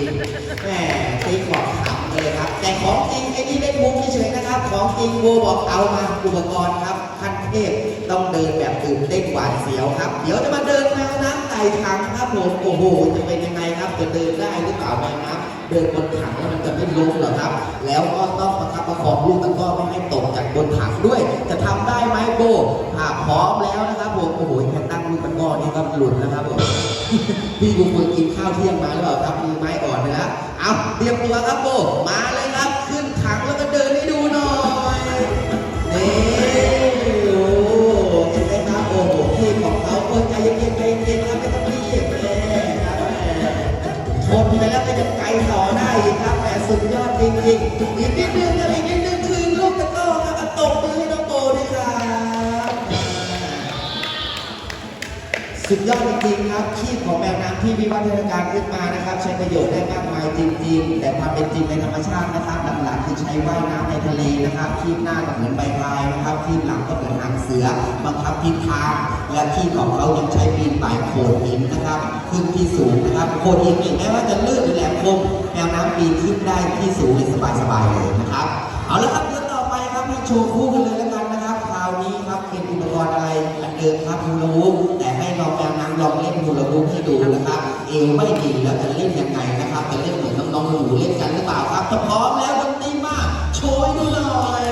ริงแหมติ๊กบอกขำเลยครับ แต่ของจริงไอ้นี่เล่นมุกเฉยๆนะครับ ของจริงโบบอกเอามาอุปกรณ์ครับขั้นเทพต้องเดินแบบตื่นเต้นหวาดเสียวครับ เดี๋ยวจะมาเดินแมวน้ำไต่ถังครับผมโอ้โหจะเป็นยังไงครับจะเดินได้หรือเปล่าแมวน้ำเดินบนถังแล้วมันจะไม่ล้มหรอครับ แล้วก็ต้องประคับประคองลูกตะก้อไม่ให้ตกจากบนถังด้วย จะทำได้ไหมโบถ้าพร้อมแล้วนะครับผมโอ้โหแค่ตั้งลูกตะก้อนี่ก็หลุดนะครับผมพี่บุญคุณกินข้าวเที่ยงมาหรือเปล่าครับมือไม้ เอาเตรียมตัวครับโบมาเลยครับ ขึ้นถังแล้วก็เดินให้ดูหน่อยนี่โอ้เห็นไหมครับโอ้โหพี่ของเขาคนใจเย็นใจเย็นครับไม่ต้องรีบแม่ครับแม่ชนไปแล้วก็จะไกลต่อได้อีกครับแต่สุดยอดจริงๆอีกนิดนึงก็อีกนิด สุดยอดจริงๆครับชีพของแมวน้ำที่วิวัฒนาการขึ้นมานะครับ ใช้ประโยชน์ได้มากมายจริง ๆ แต่ความเป็นจริงในธรรมชาตินะครับหลักๆคือใช้ว่ายน้ำในทะเลนะครับคีบหน้าก็เหมือนใบพายนะครับคีบหลังก็เหมือนหางเสือบังคับทิศทางและที่ของเขายังใช้ปีนป่ายโขดหินนะครับ ขึ้นที่สูงนะครับโขดหินนี่แม้ว่าจะลื่นหรือแหลมคมแมวน้ำปีนขึ้นได้ที่สูงสบายๆเลยนะครับ เอาละครับเรื่องต่อไปครับให้โชว์คู่กันเลยแล้วกันนะครับคราวนี้ครับเป็นอุปกรณ์อะไรอันเดิมครับฮูลาฮูป ลองแมวน้ำลองเล่นฮูลาฮูปให้ดูนะครับ เอวไม่ดีแล้วจะเล่นยังไงนะครับจะเล่นเหมือนน้องๆหนูเล่นกันหรือเปล่าครับถ้าพร้อมแล้วดนตรีมาโชว์ให้ดูหน่อย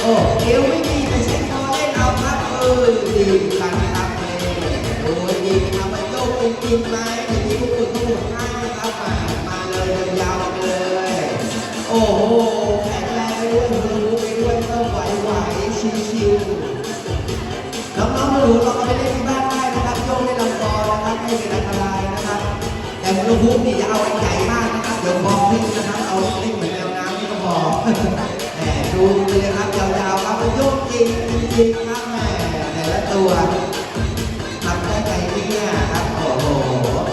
โอ้เอวไม่ดีแต่ใช้คอเล่นเอาครับเออดีกันครับเออโอ้ยดีครับมาโยกจริงๆไหมเดี๋ยวนี้พวกคุณต้องหมดให้ครับมามาเลยยาวเลย โอ้โหแข็งแรงไปด้วยรู้ไปด้วยต้องไหวๆชิวๆ น้องๆหนูลองเอาไปเล่นที่บ้านได้นะครับโยกในลำคอนะครับไม่เป็นอันตรายนะครับ แต่ลูกฮูกนี่อย่าเอาใหญ่มากนะครับเดี๋ยวฟองพลิกนะครับเอาเล็กเหมือนแมวน้ำนี่ก็พอแหมดูไปเลยครับยาวๆครับโยกจริงจริงๆครับแหมแต่ละตัวทำได้ไงเนี่ยครับโอ้โห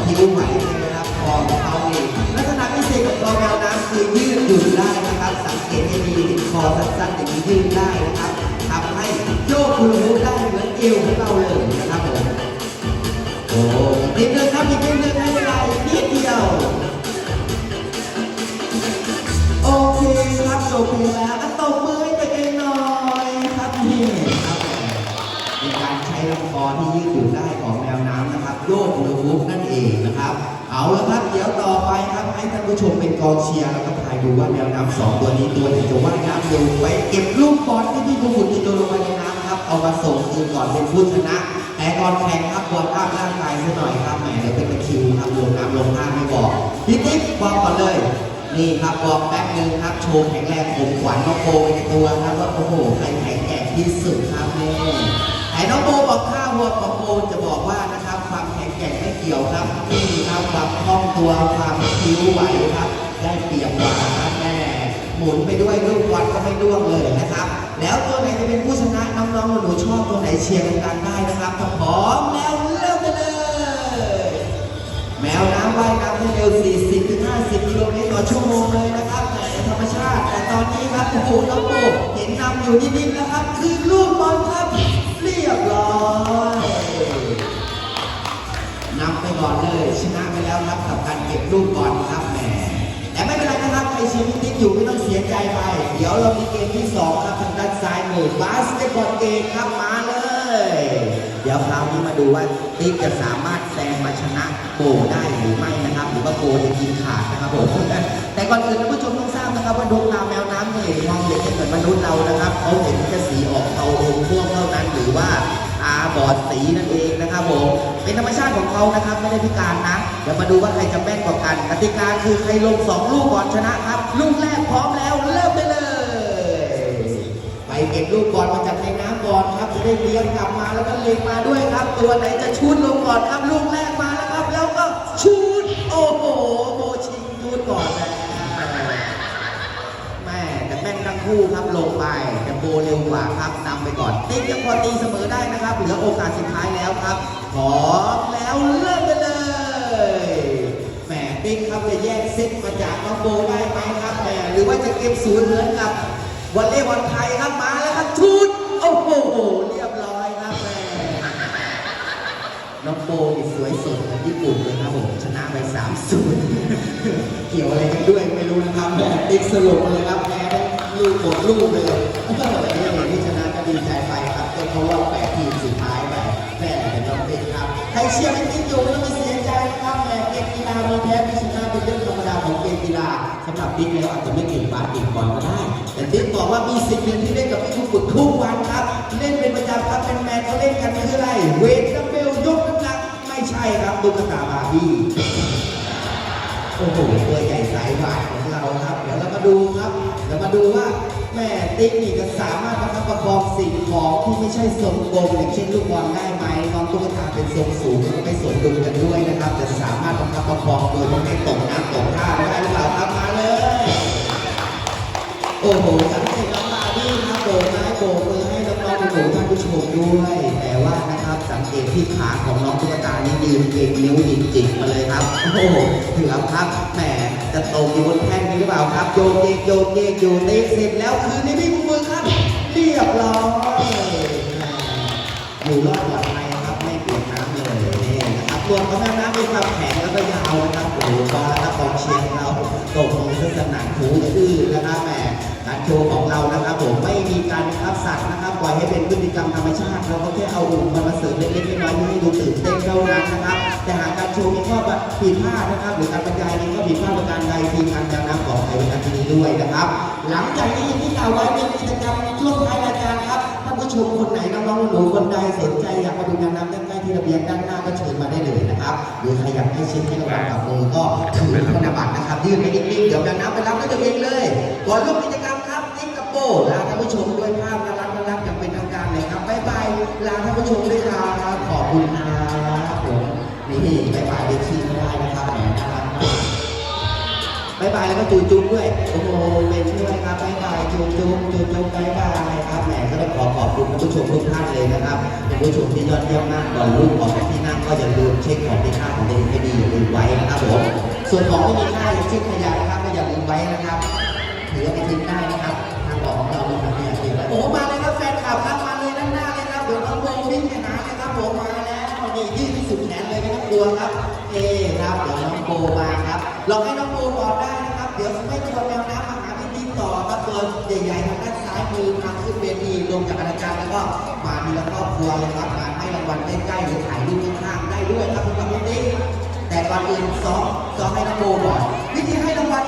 ผิวไหวเลยนะครับคอของเขานี่ลักษณะพิเศษของคอแมวน้ำคือยืดหยุ่นได้นะครับ สังเกตให้ดีคอสั้นๆอย่างนี้ยืดได้นะครับทำให้โยกคุณฮูกได้ เหมือวของเราเลยนะครับผมโอ้นิดนึงครับอีกนิดนึงให้เวลาอีกนิดเดียว โอเคครับโอเคแล้วก็ตบมือให้ตัวเองหน่อยครับนี่ครับเป็นการใช้ลำคอที่ยืดหยุ่นได้ของแมวน้ำนะครับโยกหูลุกนั่นเองนะครับ เอาละครับเดี๋ยวต่อไปครับให้ท่านผู้ชมเป็นกองเชียร์แล้วก็ทายดูว่าแมวน้ำสองตัวนี้ตัวไหนจะว่ายน้ำเร็วไปเก็บลูกบอลที่พี่ผู้ฝึกจะโยนลงไป เอามาส่งคืนก่อนเป็นผู้ชนะแต่ก่อนแข่งครับวอร์มอัพร่างกายซะหน่อยครับแหมเดี๋ยวเป็นตะคริวครับลงน้ำลงท่าไม่บอกพี่ติ๊กบอกก่อนเลย นี่ครับบอกแป๊บนึงครับโชว์แข็งแรงผมขวัญน้องโบในตัวครับว่าโอ้โหใครแข็งแกร่งที่สุดครับนี่ไอ้น้องโบบอกข้าววัวของโบจะบอกว่านะครับความแข็งแกร่งไม่เกี่ยวครับนี่ครับความคล่องตัวความคิ้วไหวครับ ได้เปรียบกว่าครับ หมุนไปด้วยลูกบอลก็ไม่ร่วงเลยนะครับ แล้วตัวไหนจะเป็นผู้ชนะน้องๆหนูชอบตัวไหนเชียร์กันได้นะครับถ้าพร้อมแล้วเริ่มกันเลย แมวน้ำว่ายน้ำได้เร็ว 40ถึง50กิโลเมตรต่อชั่วโมงเลยนะครับในธรรมชาติ แต่ตอนนี้ครับโอ้โหน้องโบเห็นนำอยู่นิดๆนะครับ คือลูกบอลครับเรียบร้อยนำไปก่อนเลยชนะไปแล้วครับกับการเก็บลูกบอลครับ ชียร์พี่ติ๊กอยู่ไม่ต้องเสียใจไป เดี๋ยวเรามีเกมที่สองครับทางด้านซ้ายมือบาสเกตบอลเกมครับมาเลย เดี๋ยวคราวนี้มาดูว่าติ๊กจะสามารถแซงมาชนะโกได้หรือไม่นะครับ หรือว่าโกจะกินขาดนะครับผมแต่ก่อนอื่นท่านผู้ชมต้องทราบนะครับว่าดวงดาวแมวน้ำเนี่ยมองเห็นไม่เหมือนมนุษย์เรานะครับเขาเห็นแค่สีออกเทาอมม่วงเท่านั้นหรือว่าตาบอดสีนั่นเองนะครับผม เป็นธรรมชาติของเขานะครับ ไม่ได้พิการนะ เดี๋ยวมาดูว่าใครจะแม่นกว่ากันกติกาคือใครลงสองลูกก่อนชนะครับ ลูกแรกพร้อมแล้วเริ่มได้เลย ไปเก็บลูกบอลมาจากในน้ำก่อนครับจะได้เลี้ยงกลับมาแล้วก็เล็งมาด้วยครับ ตัวไหนจะชูดลงก่อนครับ ลูกแรกมาแล้วครับ แล้วก็ชูดโอ้โหโบชิงชูดก่อนนะแม่แต่แม่นทั้ง คู่ครับลงไปแต่โบเร็วกว่าครับนำไปก่อนติ๊กยังพอตีเสมอได้นะครับเหลือโอกาสสุดท้ายแล้วครับพร้อมแล้วเริ่มกันเลยแหมติ๊กครับจะแยกเซตมาจากน้องโบได้ไหมครับแหมหรือว่าจะเก็บศูนย์เหมือนกับวอลเล่บอลไทยครับมาแล้วครับชุดโอ้โหเรียบร้อยครับแหมน้องโบนี่สวยสดเหมือนญี่ปุ่นเลยครับผมชนะไปสามศูนย์เกี่ยวอะไรกันด้วยไม่รู้นะครับแหมติ๊กสรุปเลยครับ แพ้ได้ลูกหมดลูกเลยนี่เห็นที่ชนะก็ดีใจไปครับก็เพราะว่าแปดทีมสุดท้ายไปแม่เป็นน้องติ๊กครับใครเชียร์ไม่ติ๊กอยู่ไม่ต้องไปเสียใจนะครับแม่เกมกีฬามีแพ้มีชนะเป็นเรื่องธรรมดาของเกมกีฬาสำหรับติ๊กแล้วอาจจะไม่เก่งบาสเก่งบอลก็ได้ แต่ติ๊กบอกว่ามีสิ่งหนึ่งที่เล่นกับพี่ทุกฝึกทุกวันครับ เล่นเป็นประจำครับเป็นแมนเขาเล่นกันคืออะไร เวทดัมเบลยกน้ำหนักไม่ใช่ครับตุ๊กตาบาร์บี้โอ้โหตัวใหญ่สาย แม่ติ๊กนี่จะสามารถประคับประคองสิ่งของที่ไม่ใช่ทรงกลมอย่างเช่นลูกบอลได้ไหมน้องตุ๊กตาเป็นทรงสูงแล้วก็ไม่สวนดุลกันด้วยนะครับจะสามารถประคับประคองโดยไม่ตกน้ำตกท่าได้หรือเปล่าครับมาเลย โอ้โหสังเกตน้องบาร์บี้ครับโบกไม้โบกมือให้น้องๆหนูท่านผู้ชมด้วย แต่ว่านะครับสังเกตที่ขาของน้องตุ๊กตานี่ยืนเก่งนิ้วจริงๆมาเลยครับโอ้โหเถือครับแหม จะตกอยู่บนแท่นนี้หรือเปล่าครับ โยนเกกโยนเกกอยู่ตีเสร็จแล้วคืนนี้พี่มือครับ เรียบร้อยหมอยู่รอดปลอดภัยครับไม่เปียกน้ำเลยนี่นะครับตัวของแม่น้ำมีความแข็งแล้วก็ยาวนะครับโอ้โหบอลแล้วกองเชียร์เราตกลงสนานหูอื้อนะครับแหมการโชว์ของเรานะครับผมไม่มีการบับสัตว์นะครับปล่อยให้เป็นพฤติกรรมธรรมชาติเราก็แค่เอาอุปกรณ์มาเสริมเล็กๆน้อยๆเพื่อให้ดูตื่นเต้นเท่านั้นนะครับ แต่หากการโชว์มีข้อผิดพลาดนะครับ หรือการบรรยายมีข้อผิดพลาดประการใดทีมงานแนวน้ำขออภัยในที่นี้ด้วยนะครับ หลังจากนี้ที่กล่าวไว้เป็นกิจกรรมช่วงท้ายรายการครับท่านผู้ชมคนไหนน้องๆหนูคนใดสนใจอยากมาดูงานน้ำใกล้ๆที่ระเบียงด้านหน้าก็เชิญมาได้เลยนะครับหรือใครอยากให้เช็คให้ระวังกับมือก็ถือธนบัตรนะครับยื่นไปนิ่งๆเดี๋ยวงานน้ำไปรับด้วยตัวเองเลยก่อนร่วมกิจกรรมครับสิงคโปร์ลาท่านผู้ชมด้วยภาพน่ารักน่ารักอย่างเป็นทางการเลยครับบ๊ายบายลาท่านผู้ชม นี่บายบายเด็กชีไม่ได้นะครับแหมน่ารักมากบายบายแล้วก็จูจุ๊บด้วยโอ้โหเป็นช่วยครับบายบายจูจุ๊บจูจุ๊บบายบายครับแหมก็ต้องขอขอบคุณผู้ชมทุกท่านเลยนะครับเป็นผู้ชมที่ยอดเยี่ยมมากก่อนลูกออกจากที่นั่งก็อย่าลืมเช็คของมีค่าของตัวเองให้ดีอย่าลืมไว้นะครับผมส่วนของที่มีค่าอย่างเช่นขยะนะครับก็อย่าลืมไว้นะครับถือว่าไปทิ้งได้นะครับทางบอกของเราเป็นแบบนี้เองโอ้มาเลยครับแฟนคลับครับมาเลยด้านหน้าเลยครับเดี๋ยวน้องโบวิ่งไปหาเลยครับผมมา แล้วนี่ยืดที่สุดแขนเลยไม่ต้องกลัวครับ เอครับเดี๋ยวน้องโบมาครับลองให้น้องโบก่อนได้นะครับ เดี๋ยวไม่ชวนแมวน้ำมาหาพี่ติ๊กต่อครับตัวใหญ่ๆทางด้านซ้ายมือทางขึ้นเวทีลงจากอาจารย์แล้วก็มาทีละครอบครัวเลยครับมาให้รางวัลใกล้ๆหรือถ่ายรูปข้างๆได้ด้วยครับคุณกับพี่ติ๊กแต่ก่อนอื่นซ้อมซ้อมให้น้องโบก่อนวิธีให้รางวัล